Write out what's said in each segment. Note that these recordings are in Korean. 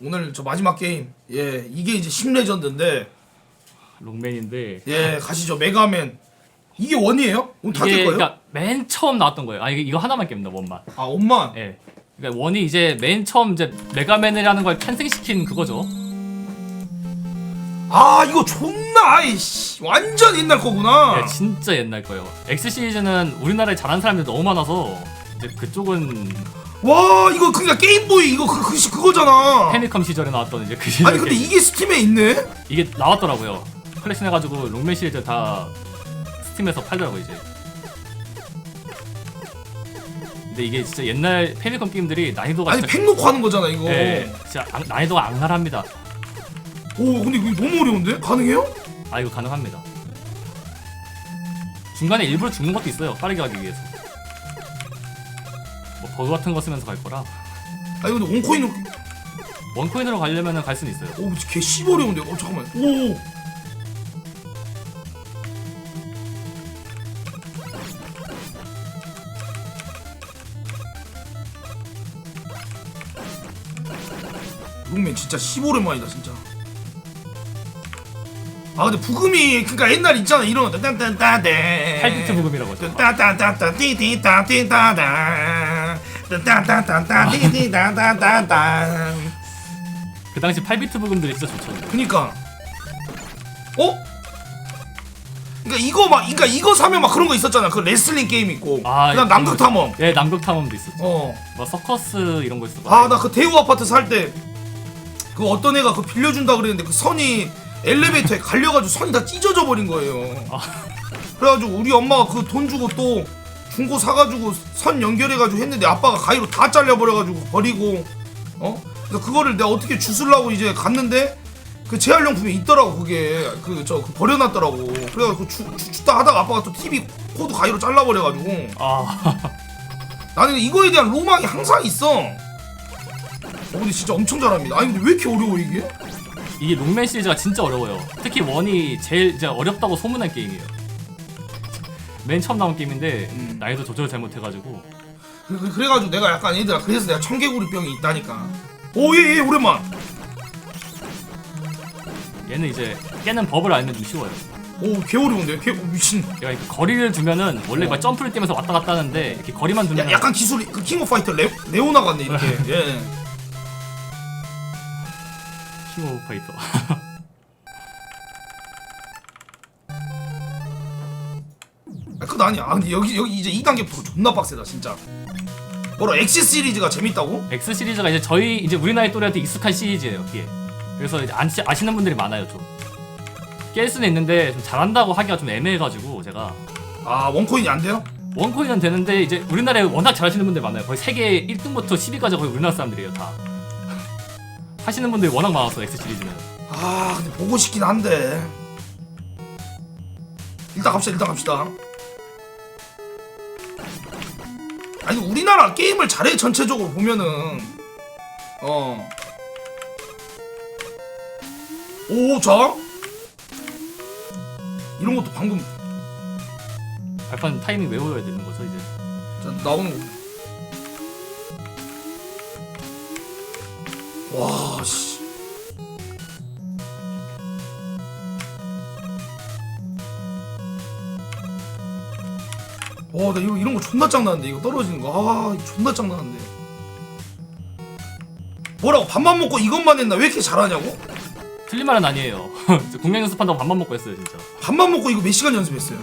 오늘 저 마지막 게임 예 이게 이제 10레전드인데 롱맨인데 예 가시죠 메가맨 이게 원이에요? 오늘 다될 이게 거예요? 그러니까 맨 처음 나왔던 거예요. 아 이게 이거 하나만 깹니다 원만. 아 엄마 예. 그러니까 원이 이제 맨 처음 이제 메가맨이라는 걸 탄생시킨 그거죠. 아 이거 존나 아이씨 완전 옛날 거구나 예, 진짜 옛날 거예요. X 시리즈는 우리나라에 잘하는 사람들이 너무 많아서 이제 그쪽은 와 이거 그니까 게임보이 이거 그, 그, 그거잖아 페미컴 시절에 나왔던 이제 그 시절 아니 근데 이게 스팀에 있네? 이게 나왔더라고요. 컬렉션 해가지고 롱맨 시리즈 다 스팀에서 팔더라고 이제. 근데 이게 진짜 옛날 페미컴 게임들이 난이도가 아니 팩 놓고 하는 거잖아 이거 예, 진짜 악- 난이도가 악랄합니다. 오 근데 이거 너무 어려운데? 가능해요? 아 이거 가능합니다. 중간에 일부러 죽는 것도 있어요. 빠르게 가기 위해서. 뭐 버그 같은 거 쓰면서 갈 거라. 아니 근데 원코인으로 원코인으로 가려면 갈 수는 있어요. 오개 씨버려운데. 어 잠깐만. 오 룩맨 진짜 15오랜만이다 진짜 아 근데 부금이 그니까 옛날 있잖아 이런 거. 딴딴딴딴 8비트 부금이라고 하죠. 따따따따 띠띠따 띠따다. 따따따따. 그 당시 8비트 부금들이 진짜 좋죠. 그니까. 어? 그니까 이거 막 그니까 이거 사면 막 그런 거 있었잖아. 그 레슬링 게임 있고. 아, 그다음 남극 탐험. 예, 남극 탐험도 있었죠. 어아 뭐 서커스 이런 거 있었고. 나그 대우 아파트 살 때 그 어떤 애가 그 빌려준다 그랬는데 그 선이 엘리베이터에 갈려가지고 선이 다 찢어져 버린 거예요 아. 그래가지고 우리 엄마가 그 돈 주고 또 중고 사가지고 선 연결해가지고 했는데 아빠가 가위로 다 잘려버려가지고 버리고 어? 그래서 그거를 내가 어떻게 주술라고 이제 갔는데 그 재활용품이 있더라고 그게 그 저 버려놨더라고 그래가지고 주, 주, 주다 하다가 아빠가 또 TV 코드 가위로 잘라버려가지고 아, 나는 이거에 대한 로망이 항상 있어 어 근데 진짜 엄청 잘합니다 아니 근데 왜 이렇게 어려워 이게? 이게 롱맨 시리즈가 진짜 어려워요. 특히 원이 제일 이제 어렵다고 소문난 게임이에요. 맨 처음 나온 게임인데 음. 난이도 조절 잘못해가지고 그, 그, 그래가지고 내가 약간 얘들아 그래서 내가 청개구리 병이 있다니까 오예예 예, 오랜만 얘는 이제 깨는 법을 알면 좀 쉬워요. 오 개어려운데 개 오, 미친 얘가 이렇게 거리를 두면은 원래 어. 막 점프를 뛰면서 왔다 갔다 하는데 이렇게 거리만 두면 야, 약간 기술이 그 킹 오브 파이터 레, 레오나 같네 이렇게 예. 킹 오브 파이터. 아, 그건 아니야 아, 근데 여기 여기 이제 2단계부터 존나 빡세다 진짜 뭐라 엑시 시리즈가 재밌다고? X 시리즈가 이제 저희 이제 우리 나이 또래한테 익숙한 시리즈예요. 이게. 그래서 이제 아시, 아시는 분들이 많아요 좀. 깰 수는 있는데 좀 잘한다고 하기가 좀 애매해가지고 제가 아 원코인이 안 돼요? 원코인은 되는데 이제 우리나라에 워낙 잘하시는 분들이 많아요. 거의 세계 1등부터 10위까지 거의 우리나라 사람들이에요 다. 하시는 분들이 워낙 많아서 X 시리즈는. 아 근데 보고 싶긴 한데 일단 갑시다 일단 갑시다 아니 우리나라 게임을 잘해 전체적으로 보면은 어. 어오자 이런 것도 방금 발판 타이밍 외워야 되는 거죠 이제. 자, 나오는 거. 와, 씨. 와, 나 이거 이런 거 존나 짱나는데 이거 떨어지는 거. 아, 존나 짱나는데. 뭐라고 밥만 먹고 이것만 했나? 왜 이렇게 잘하냐고? 틀린 말은 아니에요. 공략 연습한다고 밥만 먹고 했어요 진짜. 밥만 먹고 이거 몇 시간 연습했어요?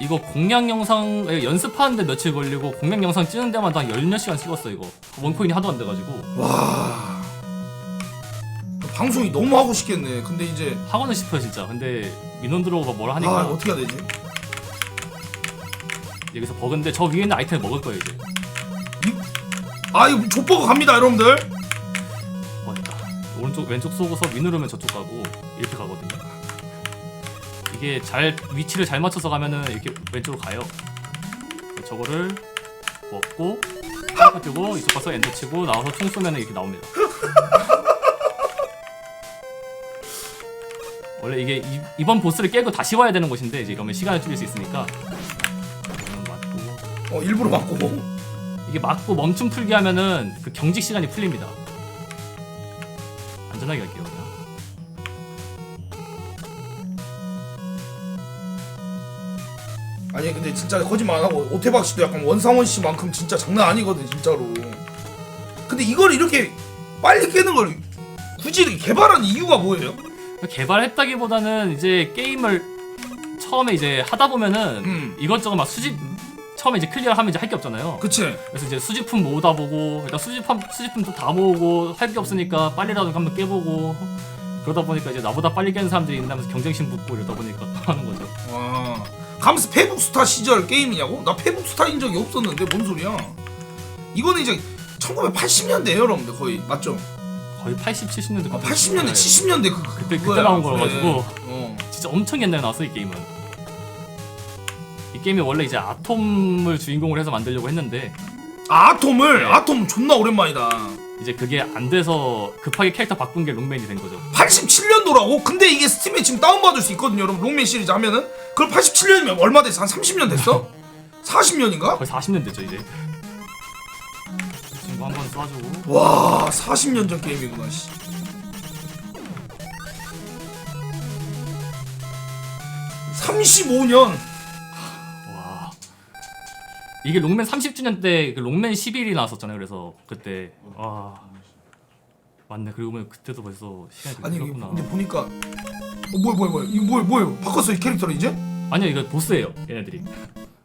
이거 공략 영상 에, 연습하는데 며칠 걸리고 공략 영상 찍는 데마다 한열몇 시간 찍었어 이거. 원코인이 하도 안 돼가지고 와. 방송이 너무 하고 싶겠네. 근데 이제 하고는 싶어요 진짜. 근데 민원 들어오고 뭐라 아, 하니까 어떻게 해야 되지? 여기서 버그인데 저 위에 있는 아이템을 먹을 거예요 이제. 아, 이거 족보가 갑니다, 여러분들. 어, 됐다. 오른쪽 왼쪽 쏘고서 위 누르면 저쪽 가고 이렇게 가거든요. 이게 잘 위치를 잘 맞춰서 가면은 이렇게 왼쪽으로 가요. 저거를 먹고 딱 뜨고 이쪽 가서 엔터 치고 나와서 총 쏘면 이렇게 나옵니다. 원래 이게 이, 이번 보스를 깨고 다시 와야 되는 곳인데 이제 이러면 시간을 줄일 수 있으니까 맞고 어, 일부러 맞고. 이게 맞고 멈춤 풀기 하면은 그 경직 시간이 풀립니다. 안전하게 갈게요 그냥 아니 근데 진짜 거짓말 안 하고 오태박 씨도 약간 원상원 씨만큼 진짜 장난 아니거든 진짜로. 근데 이걸 이렇게 빨리 깨는 걸 굳이 이렇게 개발한 이유가 뭐예요? 개발했다기보다는 이제 게임을 처음에 이제 하다 보면은 음. 이것저것 막 수집 처음에 이제 클리어하면 이제 할 게 없잖아요. 그치? 그래서 이제 수집품 모으다 보고 일단 수집품 수집품도 다 모으고 할 게 없으니까 빨리라도 한번 깨보고 그러다 보니까 이제 나보다 빨리 깨는 사람들이 있다면서 경쟁심 붙고 이러다 보니까 하는 거죠. 와. 감스 페북스타 시절 게임이냐고? 나 페북스타인 적이 없었는데 뭔 소리야? 이거는 이제 1980년대예요, 여러분들 거의 맞죠? 거의 80, 70년대 아, 80년대, 70년대 그 그때 그거야. 그때 나온 거라가지고 어. 진짜 엄청 옛날에 나왔어 이 게임은. 이 게임이 원래 이제 아톰을 주인공으로 해서 만들려고 했는데 아톰을 네. 아톰 존나 오랜만이다. 이제 그게 안 돼서 급하게 캐릭터 바꾼 게 롱맨이 된 거죠. 87년도라고? 근데 이게 스팀에 지금 다운받을 수 있거든요, 여러분. 롱맨 시리즈 하면은. 그걸 87년이면 얼마 됐어? 한 30년 됐어? 40년인가? 거의 40년 됐죠 이제. 한번 쏴주고 와, 40년 전 게임이구나, 씨. (35년) 와 이게 롱맨 30주년 때 그 롱맨 11이 나왔었잖아요. 그래서 그때 아 맞네. 그리고 보면 그때도 벌써 시간이 아니 이게 흘렀구나. 근데 보니까 어 뭐야 뭐야 뭐야 이거 뭐야 뭐예요 바꿨어 이 캐릭터를 이제 아니요 이거 보스예요. 얘네들이.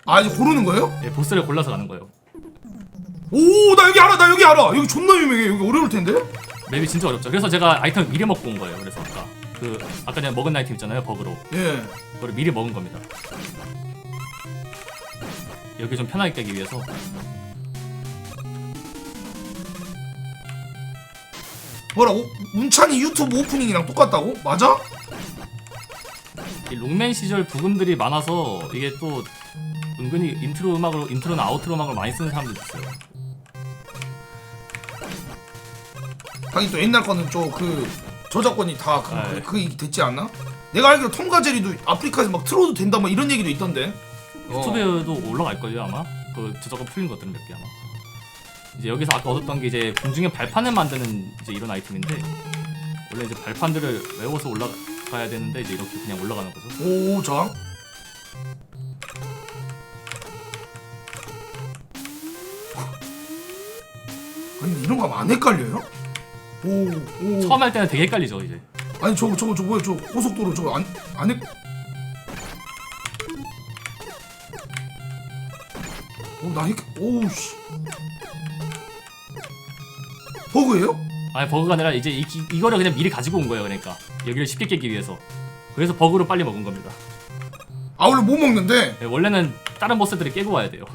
아 이제 고르는 거예요 예, 보스를 골라서 가는 거예요. 오 나 여기 알아 나 여기 알아 여기 존나 유명해 여기 어려울 텐데 맵이 진짜 어렵죠. 그래서 제가 아이템 미리 먹고 온 거예요. 그래서 아까 그 아까 전에 먹은 아이템 있잖아요. 버그로. 예 그거를 미리 먹은 겁니다. 여기 좀 편하게 깨기 위해서 뭐라고 문찬이 유튜브 오프닝이랑 똑같다고 맞아 이 롱맨 시절 부금들이 많아서 이게 또 은근히 인트로 음악으로 인트로나 아우트로 음악을 많이 쓰는 사람들이 있어요. 하긴 또 옛날 거는 좀 그 저작권이 다 그, 아, 그, 예. 그 게 됐지 않나 내가 알기로 톰과 제리도 아프리카에서 막 틀어도 된다 뭐 이런 얘기도 있던데 어. 유튜브에도 올라갈 걸요 아마 그 저작권 풀린 것들은 몇 개 아마. 이제 여기서 아까 얻었던 게 이제 공중에 발판을 만드는 이제 이런 아이템인데 원래 이제 발판들을 외워서 올라가야 되는데 이제 이렇게 그냥 올라가는 거죠. 오 저항 아니 이런 거 안 헷갈려요? 오, 오. 처음 할 때는 되게 헷갈리죠 이제. 아니 저거 저거 저거 뭐야 저 고속도로 저거 안 안에 오나 헷 오우 씨 버그예요? 아니 버그가 아니라 이제 이, 이- 이거를 그냥 미리 가지고 온 거예요 그러니까 여기를 쉽게 깨기 위해서. 그래서 버그로 빨리 먹은 겁니다. 아 원래 못 먹는데 예, 원래는 다른 보스들이 깨고 와야 돼요.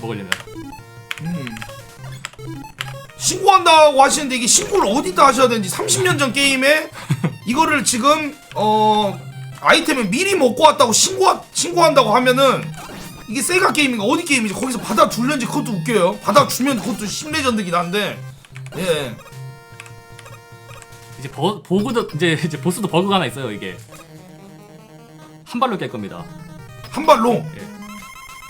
먹으려면. 음. 신고한다고 하시는데 이게 신고를 어디다 하셔야 되는지 30년 전 게임에 이거를 지금 어 아이템을 미리 먹고 왔다고 신고 신고한다고 하면은 이게 세가 게임인가? 어디 게임이지? 거기서 받아 줄는지 그것도 웃겨요. 받아 주면 그것도 심레전드긴 한데. 예. 이제 버, 보그도 이제 이제 보스도 버그가 하나 있어요 이게. 한 발로 깰 겁니다. 한 발로?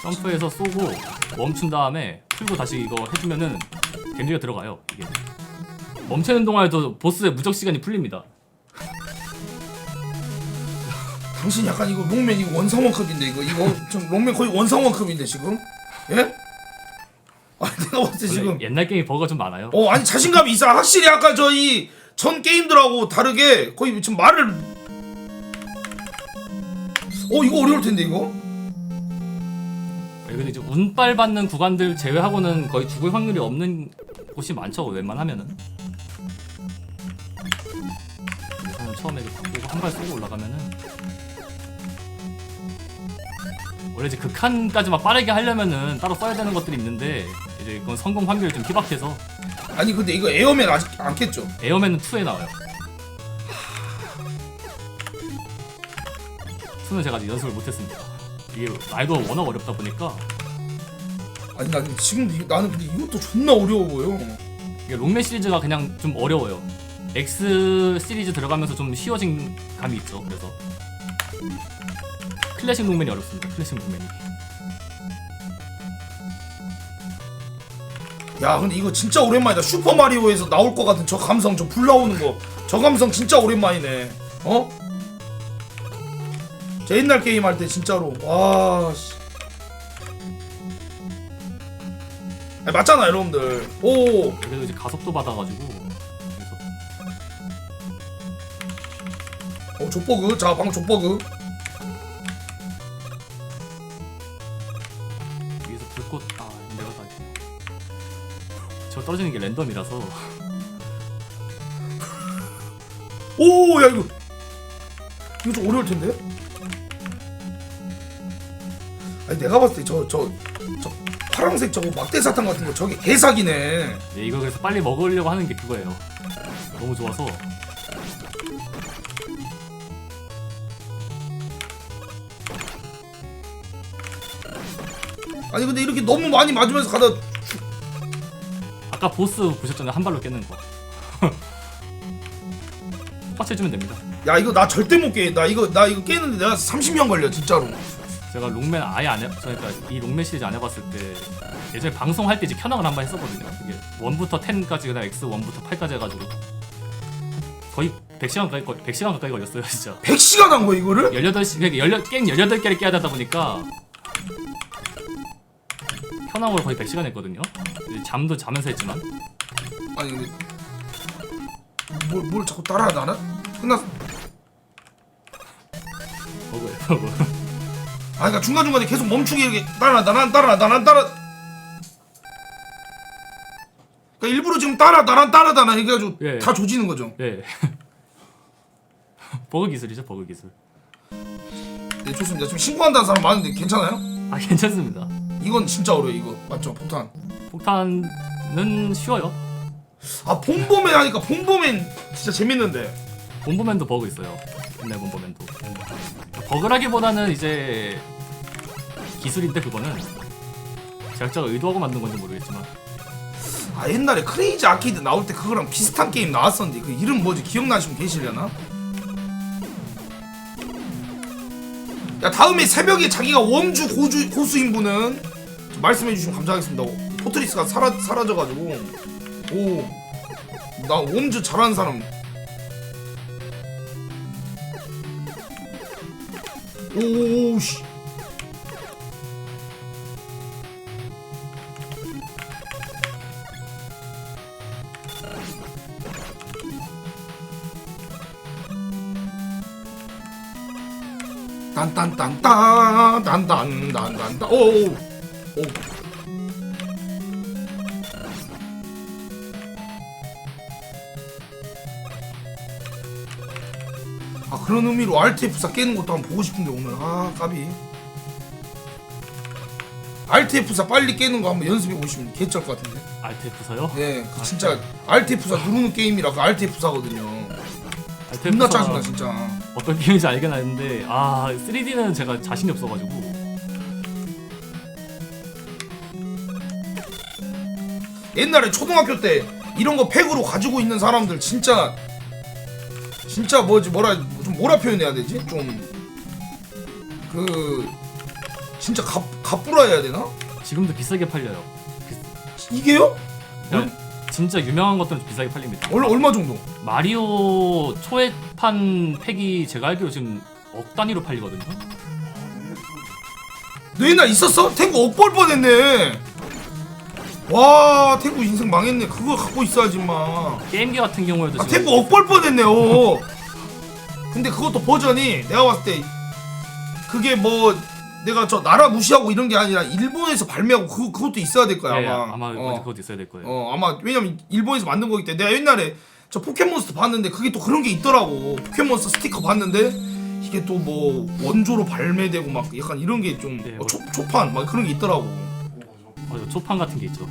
점프해서 쏘고 멈춘 다음에 풀고 다시 이거 해주면은 데미지가 들어가요 이게 멈추는 동안에도 보스의 무적 시간이 풀립니다. 당신 약간 이거 롱맨 이거 원상원급인데 이거 이거 좀 롱맨 거의 원상원급인데 지금 예? 아 내가 봤을 때 원래 지금 옛날 게임이 버그가 좀 많아요. 어 아니 자신감이 있어 확실히 아까 저희 전 게임들하고 다르게 거의 지금 말을 어 이거 어려울 텐데 이거 근데 이제 운빨 받는 구간들 제외하고는 거의 죽을 확률이 없는 곳이 많죠 웬만하면은. 그래서 처음에 바꾸고 한 발 쏘고 올라가면은 원래 이제 극한까지 막 빠르게 하려면은 따로 써야 되는 것들이 있는데 이제 그건 성공 확률이 좀 희박해서 아니 근데 이거 에어맨 아직 안 깼죠 에어맨은 2에 나와요. 2는 제가 아직 연습을 못했습니다. 이게 난이도가 워낙 어렵다 보니까 아니 나 근데 지금 이- 나는 근데 이것도 존나 어려워 보여 이게 롱맨 시리즈가 그냥 좀 어려워요. X 시리즈 들어가면서 좀 쉬워진 감이 있죠. 그래서 클래식 롱맨이 어렵습니다. 클래식 롱맨이. 야 근데 이거 진짜 오랜만이다 슈퍼 마리오에서 나올 것 같은 저 감성 저 불 나오는 거 저 감성 진짜 오랜만이네 어? 제 옛날 게임 할 때 진짜로 와 씨. 아니, 맞잖아 여러분들. 오. 그래도 이제 가속도 받아가지고. 그래서 어, 족버그. 자 방금 족버그. 위에서 불꽃 아 내가 다저 떨어지는 게 랜덤이라서. 오 야 이거. 이거 좀 어려울 텐데? 아니 내가 봤을 때 저 저 저 파란색 저거 막대 사탕 같은 거 저게 개사기네 네, 이거 그래서 빨리 먹으려고 하는 게 그거예요. 너무 좋아서 아니 근데 이렇게 너무 많이 맞으면서 가다 아까 보스 보셨잖아요 한 발로 깨는 거. 똑같이 해주면 됩니다. 야 이거 나 절대 못 깨. 나 이거 나 이거 깨는데 내가 30년 걸려 진짜로. 제가 롱맨 아예 안 해, 그러니까 이 롱맨 시리즈 안 해봤을 때 예전에 방송할 때 이제 켜낭을 한 번 했었거든요. 그게 1부터 10까지 그다음 X 1부터 8까지 해가지고 거의 100시간 가까이 걸- 100시간 가까이 걸렸어요 진짜. 100시간 한 거야 이거를? 18시 그러니까 18, 게임 18개를 깨야 되다 보니까 켜낭으로 거의 100시간 했거든요. 잠도 자면서 했지만 아니 근데 뭘, 뭘 자꾸 따라 나나? 끝났. 버그예요 버그. 아 그러니까 중간 중간에 계속 멈추게 이렇게 따라 나난 따라 나난 따라. 그러니까 일부러 지금 따라 나난 따라 나나 해가지고 예. 다 조지는 거죠. 예. 버그 기술이죠 버그 기술. 네 좋습니다. 지금 신고한다는 사람 많은데 괜찮아요? 아 괜찮습니다. 이건 진짜 어려워 이거 맞죠 폭탄. 폭탄은 쉬워요. 아 봄봄맨 하니까 봄봄맨 진짜 재밌는데. 본보맨도 버그 있어요. 옛날 본보맨도. 버그라기보다는 이제 기술인데 그거는 제작자가 의도하고 만든 건지 모르겠지만 아 옛날에 크레이지 아케이드 나올 때 그거랑 비슷한 게임 나왔었는데 그 이름 뭐지 기억나시면 계시려나? 야 다음에 새벽에 자기가 원주 고주 고수인 분은 좀 말씀해 주시면 감사하겠습니다. 포트리스가 사라 사라져가지고 오 나 원주 잘하는 사람 오씨 딴딴딴딴 딴 딴딴딴딴 오오 오. 그런 의미로 RT F4 깨는 것도 한번 보고 싶은데 오늘. 아 까비. RT F4 빨리 깨는 거 한번 연습해 보시면 개쩔 것 같은데. RTF사요? 예, 그 진짜 RT F4 누르는 게임이라 그 RT F4거든요. RTF사 존나 짜증나 진짜. 어떤 게임인지 알긴 아는데 아 3D는 제가 자신이 없어가지고. 옛날에 초등학교 때 이런 거 팩으로 가지고 있는 사람들 진짜 진짜 뭐지 뭐라 좀 뭐라 표현해야 되지? 좀 그 진짜 갑 갑부라 해야 되나? 지금도 비싸게 팔려요. 이게요? 그러니까 진짜 유명한 것들은 좀 비싸게 팔립니다. 얼마 얼마 정도? 마리오 초회판 팩이 제가 알기로 지금 억 단위로 팔리거든요. 너 옛날 있었어? 탱구 억벌 뻔했네. 와 탱구 인생 망했네. 그거 갖고 있어야지 마. 게임기 같은 경우에도 아 지금 탱구 억벌 뻔했네 어 근데 그것도 버전이 내가 봤을 때 그게 뭐 내가 저 나라 무시하고 이런 게 아니라 일본에서 발매하고 그, 그것도 있어야 될 거야 예, 아마 아마 어. 그것도 있어야 될 거예요. 어 아마 왜냐면 일본에서 만든 거기 때문에 내가 옛날에 저 포켓몬스터 봤는데 그게 또 그런 게 있더라고 포켓몬스터 스티커 봤는데 이게 또 뭐 원조로 발매되고 막 약간 이런 게좀 네, 어, 뭐- 초, 초판 막 그런 게 있더라고 맞아, 초판 같은 게 있죠.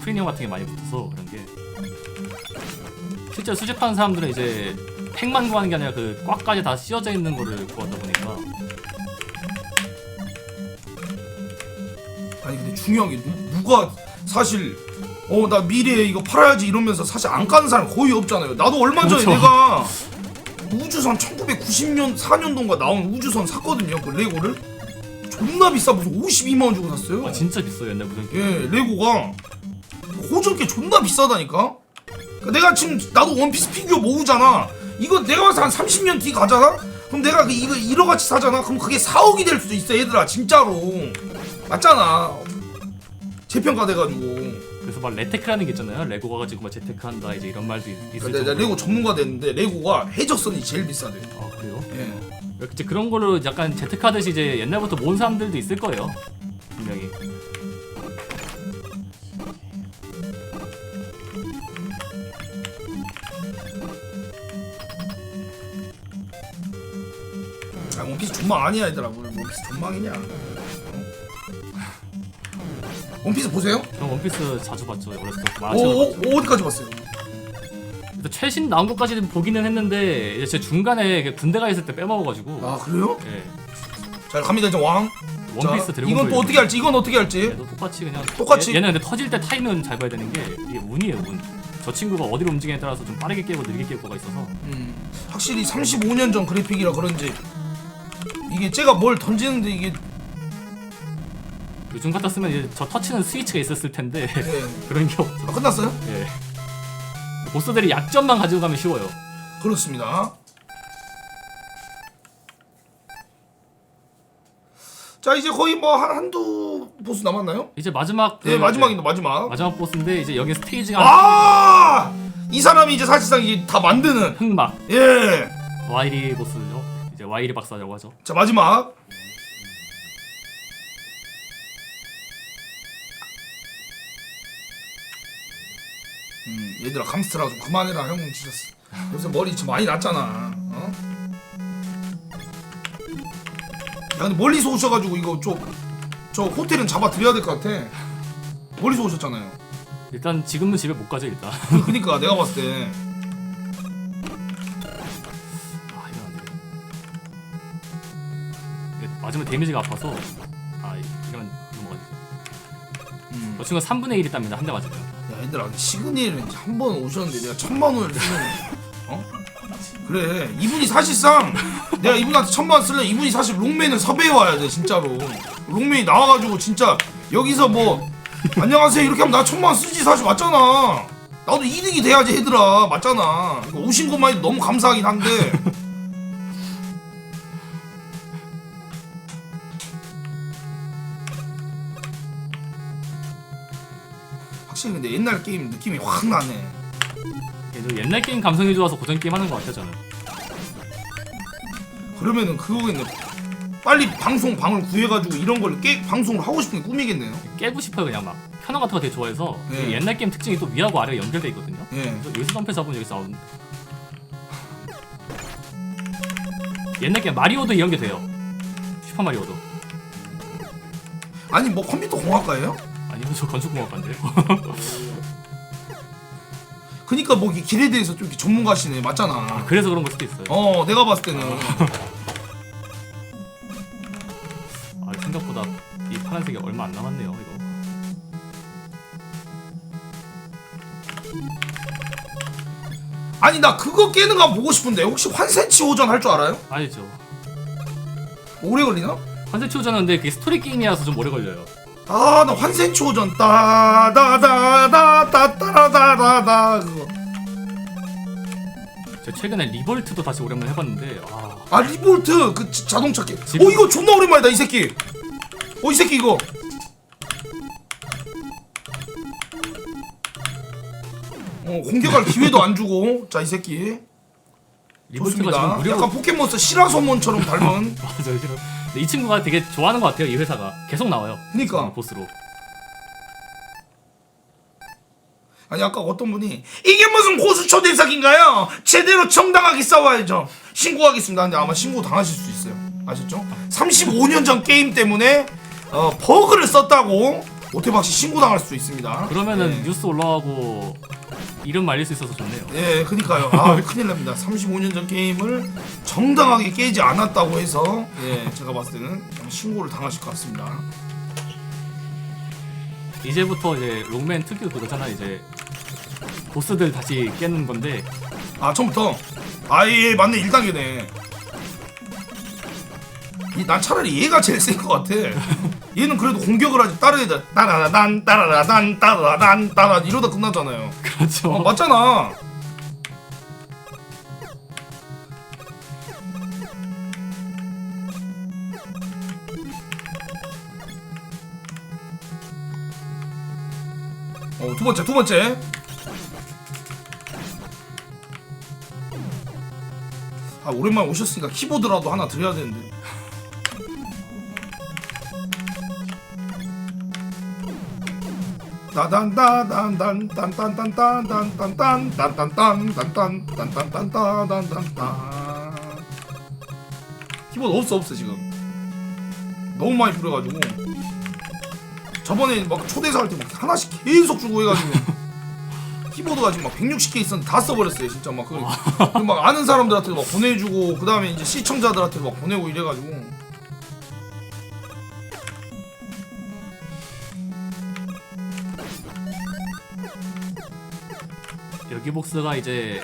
프리미엄 같은 게 많이 붙어서 그런 게 실제 수집하는 사람들은 이제 팩만 구하는 게 아니라 그 꽉까지 다 씌워져 있는 거를 구하다 보니까 아니 근데 중요한 게 누, 누가 사실 어 나 미래에 이거 팔아야지 이러면서 사실 안 까는 사람 거의 없잖아요 나도 얼마 전에 그렇죠. 내가 우주선 1990년 4년도인가 나온 우주선 샀거든요 그 레고를 존나 비싸 무슨 52만 원 주고 샀어요 아 진짜 비싸요 옛날 무슨 게임. 예, 레고가 고정게 존나 비싸다니까. 그러니까 내가 지금 나도 원피스 피규어 모으잖아. 이거 내가 봐서 한 30년 뒤 가잖아. 그럼 내가 그 이거 1억 같이 사잖아. 그럼 그게 4억이 될 수도 있어, 얘들아. 진짜로. 맞잖아. 재평가 돼가지고. 그래서 막 레테크라는 게 있잖아요. 레고가 가지고 막 재테크한다 이제 이런 말도 있- 있을 내가, 정도로. 레고 전문가 됐는데 레고가 해적선이 제일 비싸대. 아 그래요? 예. 이제 그런 걸로 약간 재테크하듯이 이제 옛날부터 모은 사람들도 있을 거예요. 분명히. 아, 원피스 존망 아니야 얘들아. 뭘 원피스 존망이냐. 원피스 보세요? 저 원피스 자주 봤죠. 어렸을 때. 오, 만화책으로 오, 봤죠. 오, 어디까지 봤어요? 일단 최신 나온 것까지 보기는 했는데 이제 제 중간에 그 군대 가 있을 때 빼먹어가지고. 아 그래요? 예. 자 갑니다 이제 왕. 원피스 자, 드래곤 이건 또 어떻게 할지 이건 어떻게 할지. 얘도 똑같이 그냥 똑같이? 얘, 는 근데 터질 때 타이밍은 잘 봐야 되는 게 이게 운이에요 운. 저 친구가 어디로 움직이냐에 따라서 좀 빠르게 깨고 느리게 깰 거가 있어서 음, 확실히 35년 전 그래픽이라 그런지 이게 제가 뭘 던지는데 이게 요즘 같았으면 이제 저 터치는 스위치가 있었을 텐데 예. 그런 게 없죠. 아, 끝났어요? 예. 보스들이 약점만 가지고 가면 쉬워요. 그렇습니다. 자 이제 거의 뭐 한 한두 보스 남았나요? 이제 마지막 그 네 마지막입니다 마지막. 마지막 보스인데 이제 여기 스테이지가 아! 이 사람이 이제 사실상 이게 다 만드는 흑막 예. 와이리 보스죠. 와이리 박사라고 하죠. 자 마지막. 음, 얘들아 감스트라 좀 그만해라 형 진짜 쓰- 요새 머리 지금 많이 났잖아 어? 야 근데 멀리서 오셔가지고 이거 좀저 호텔은 잡아드려야 될 것 같아 멀리서 오셨잖아요 일단 지금은 집에 못 가죠 일단. 그- 그니까 내가 봤을 때 맞으면 데미지가 아파서 아 이러면 넘어가죠. 음. 저 친구가 3분의 1이 답니다 한 대 맞으면. 야 얘들아 시그니엘은 한번 오셨는데 내가 천만 원을 쓰면 어? 그래 이분이 사실상 내가 이분한테 천만 원 쓰려면 이분이 사실 롱맨을 섭외해 와야 돼 진짜로 롱맨이 나와가지고 진짜 여기서 뭐 안녕하세요 이렇게 하면 나 천만 원 쓰지 사실 맞잖아 나도 이득이 돼야지 얘들아 맞잖아 이거 오신 것만 해도 너무 감사하긴 한데 확실히 근데 옛날 게임 느낌이 확 나네 얘도 옛날 게임 감성이 좋아서 고전 게임 하는 것 같아요 저는. 그러면은 그거겠네. 빨리 방송 방을 구해가지고 이런 걸 깨, 방송을 하고 싶은 게 꿈이겠네요. 깨고 싶어요 그냥 막 편화 같은 거 되게 좋아해서 네. 이게 옛날 게임 특징이 또 위하고 아래가 연결돼 있거든요 예. 여기서 점프 잡으면 여기 싸우는 옛날 게임 마리오도 이런 게 돼요 슈퍼 마리오도 아니 뭐 컴퓨터 공학과예요? 아니면 저 건축공학과인데요 그니까 뭐 길에 대해서 좀 이렇게 전문가시네. 맞잖아. 그래서 그런 걸 수도 있어요 어, 내가 봤을 때는 아 생각보다 이 파란색이 얼마 안 남았네요 이거 아니 나 그거 깨는 거 보고 싶은데 혹시 환센치 오전 할 줄 알아요? 알죠 오래 걸리나? 환세 치우자는데 그게 스토리 게임이라서 좀 오래 걸려요 아나 오전 따다다다다따라다다다 그거. 제가 최근에 리볼트도 다시 오랜만에 해봤는데 아 아 리볼트 그 지- 자동차 게. 지금- 어 이거 존나 오랜만이다 이 새끼. 어 이 새끼 이거. 어 공격할 기회도 안 주고 자 이 새끼 리볼트가 좋습니다. 무료로 약간 포켓몬스터 시라소몬처럼 닮은. 맞아요 근데 이 친구가 되게 좋아하는 것 같아요 이 회사가 계속 나와요 그니까 보스로 아니 아까 어떤 분이 이게 무슨 고수 초대석인가요? 제대로 정당하게 싸워야죠. 신고하겠습니다. 근데 아마 신고 당하실 수 있어요. 아셨죠? 35년 전 게임 때문에 어, 버그를 썼다고 오태박 씨 신고 당할 수 있습니다. 그러면은 네. 뉴스 올라가고 이름 말릴 수 있어서 좋네요 예, 그니까요. 아, 큰일 납니다. 35년 전 게임을 정당하게 깨지 않았다고 해서 예, 제가 봤을 때는 신고를 당하실 것 같습니다. 이제부터 이제 롱맨 특유 그거잖아 이제 보스들 다시 깨는 건데 아, 처음부터 아, 예, 예, 맞네. 1단계네. 이- 난 차라리 얘가 제일 센 것 같아. 얘는 그래도 공격을 하지 다른 애들 따라라단 따라라단 따라라단 따라 이러다 끝나잖아요. 그렇죠. 어, 맞잖아. 어, 두 번째, 두 번째. 아, 오랜만에 오셨으니까 키보드라도 하나 드려야 되는데. 따단따단단단단단단단단단단단단단단단단단단 키보드 없어 없어 지금. 너무 많이 뿌려가지고. 저번에 막 초대사 할 때 막 하나씩 계속 주고 해가지고. 키보드가 지금 막 160개 있었는데 다 써버렸어요 진짜. 막, 그, 막 아는 사람들한테 막 보내주고 그 다음에 이제 시청자들한테 막 보내고 이래가지고 기 복스가 이제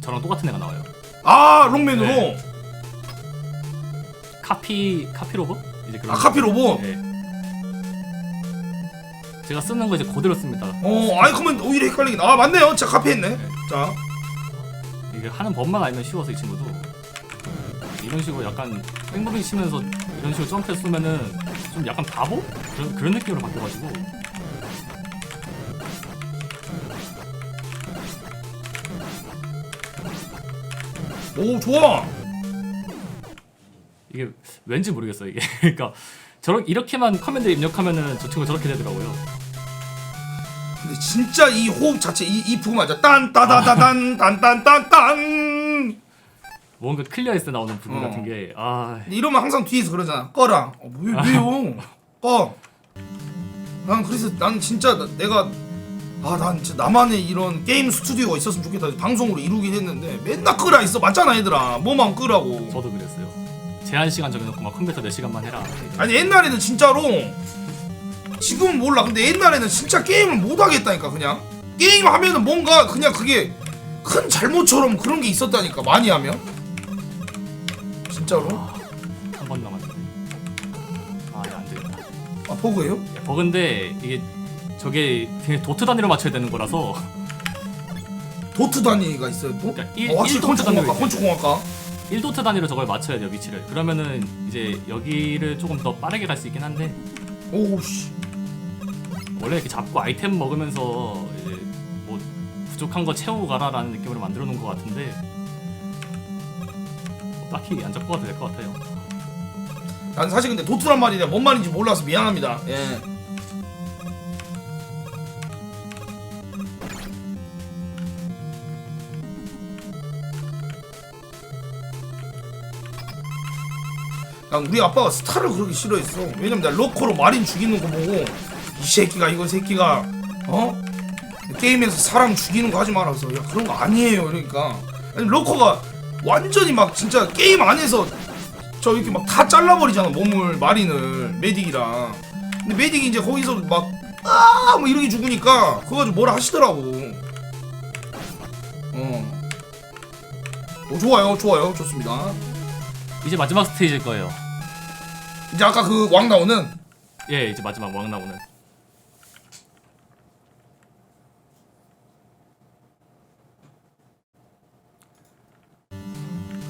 저랑 똑같은 애가 나와요. 아 롱맨으로 네. 카피 카피 로봇? 이제 그런 아 카피 로봇 네. 제가 쓰는 거 이제 그대로 씁니다. 어 아니 그러면 오히려 헷갈리긴 아 맞네요 진짜 카피했네 자 이게 하는 법만 알면 쉬워서 이 친구도 이런 식으로 약간 백무빙 치면서 이런 식으로 점프해서 쏘면은 좀 약간 바보? 그런, 그런 느낌으로 바뀌어가지고 오 좋아! 이게 왠지 모르겠어요 이게. 그러니까 저런 이렇게만 커맨드 입력하면은 저 친구 저렇게 되더라고요. 근데 진짜 이 호흡 자체 이, 이 부분 맞아. 딴 따다다단 딴딴딴딴! 뭔가 클리어했을 때 나오는 부분 어. 같은 게아. 이러면 항상 뒤에서 그러잖아. 꺼라. 어, 왜, 왜요? 꺼난 그래서 난 진짜 나- 내가 아난 진짜 나만의 이런 게임 스튜디오가 있었으면 좋겠다 방송으로 이루긴 했는데 맨날 끄라 있어. 맞잖아 얘들아. 뭐만 끄라고. 저도 그랬어요. 제한 시간 정해놓고 막 컴퓨터 4시간만 해라. 아니 옛날에는 진짜로 지금은 몰라. 근데 옛날에는 진짜 게임을 못 하겠다니까 그냥. 게임 하면은 뭔가 그냥 그게 큰 잘못처럼 그런 게 있었다니까 많이 하면. 진짜로? 한 번 남았는데 아 이거 안 되겠다. 아 버그예요? 야, 버그인데 이게 저게 되게 도트 단위로 맞춰야 되는 거라서. 도트 단위가 있어요 또? 그러니까 일- 어, 확실히 일 도트 단위로 건축공학과 있어요. 건축공학과. 1도트 단위로 저걸 맞춰야 돼요 위치를. 그러면은 이제 여기를 조금 더 빠르게 갈 수 있긴 한데. 오우씨. 원래 이렇게 잡고 아이템 먹으면서 이제 뭐 부족한 거 채우고 가라라는 느낌으로 만들어 놓은 것 같은데. 뭐 딱히 안 잡고 가도 될 것 같아요. 난 사실 근데 도트란 말이 내가 뭔 말인지 몰라서 미안합니다. 예 난 우리 아빠가 스타를 그렇게 싫어했어. 왜냐면 내가 로커로 마린 죽이는 거 보고 이 새끼가 이거 새끼가 어? 게임에서 사람 죽이는 거 하지 말아서. 야 그런 거 아니에요 그러니까. 아니 로커가 완전히 막 진짜 게임 안에서 저 이렇게 막 다 잘라버리잖아 몸을 마린을 메딕이랑. 근데 메딕이 이제 거기서 막 아 뭐 이렇게 죽으니까 그거 가지고 뭐라 하시더라고. 어. 오, 좋아요 좋아요. 좋습니다. 이제 마지막 스테이지일 거예요 이제 아까 그 왕 나오는? 예 이제 마지막 왕 나오는.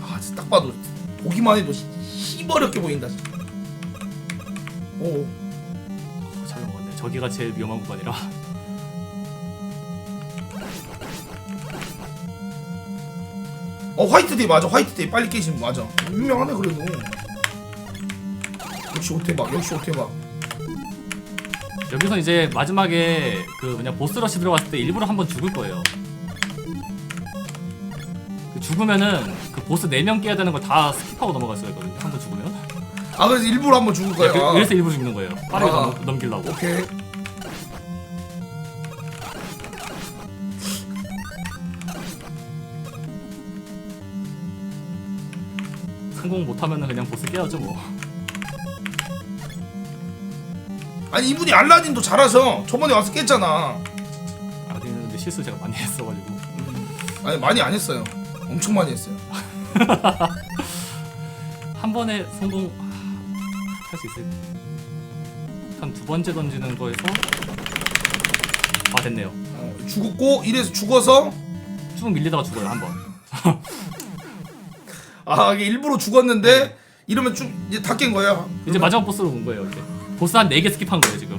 아 진짜 딱 봐도 보기만 해도 희버렵게 보인다 진짜. 오. 어, 잘 넘어갔네. 저기가 제일 위험한 구간이라. 어 화이트 데이 맞아. 화이트 데이 빨리 깨시는 거 맞아. 유명하네 그래도 역시 오테박 역시 오테박 여기서 이제 마지막에 그 뭐냐 보스 러시 들어갔을 때 일부러 한번 죽을 거예요. 그 죽으면은 그 보스 4명 깨야 되는 걸 다 스킵하고 넘어갔어야 했거든요. 한 번 죽으면. 아 그래서 일부러 한번 죽을 거야 그, 래서 일부러 죽는 거예요. 빠르게 아. 넘, 넘기려고. 오케이 성공 못하면은 그냥 보스 깨야죠 뭐. 아니 이분이 알라딘도 잘하셔. 저번에 와서 깼잖아. 아디는 근데 실수 제가 많이 했어가지고. 아니 많이 안 했어요. 엄청 많이 했어요. 한 번에 성공 할 수 있을 한 두 번째 던지는 거에서 아 됐네요. 어, 죽었고 이래서 죽어서? 쭉 밀리다가 죽어요 한번. 아 이게 일부러 죽었는데? 이러면 좀 이제 다 깬 거야. 이제 마지막 보스로 온 거예요 이제 보스 한 4개 스킵한 거예요 지금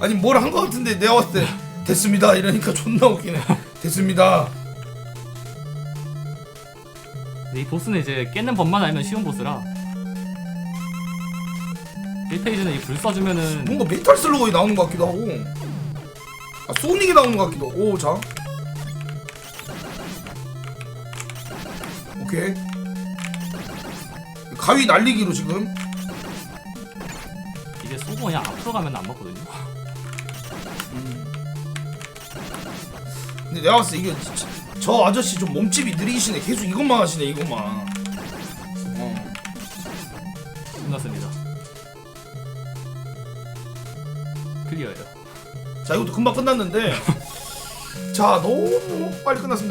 아니 뭘 한 거 같은데 내가 봤을 때 됐습니다 이러니까 존나 웃기네. 됐습니다. 근데 이 보스는 이제 깨는 법만 알면 쉬운 보스라 1페이지는 이불 써주면은 뭔가 메탈 슬러그에 나오는 것 같기도 하고. 아 소닉이 나오는 것 같기도. 하고. 오 자. 오케이. 가위 날리기로 지금. 이게 쏘고 그냥 앞으로 가면 안 맞거든요 근데 내가 봤을 때 이게 진짜 저 아저씨 좀 몸집이 느리시네. 계속 이것만 하시네 이것만. 어. 끝났습니다 클리어예요 자 이것도 금방 끝났는데 자 너무 빨리 끝났습니다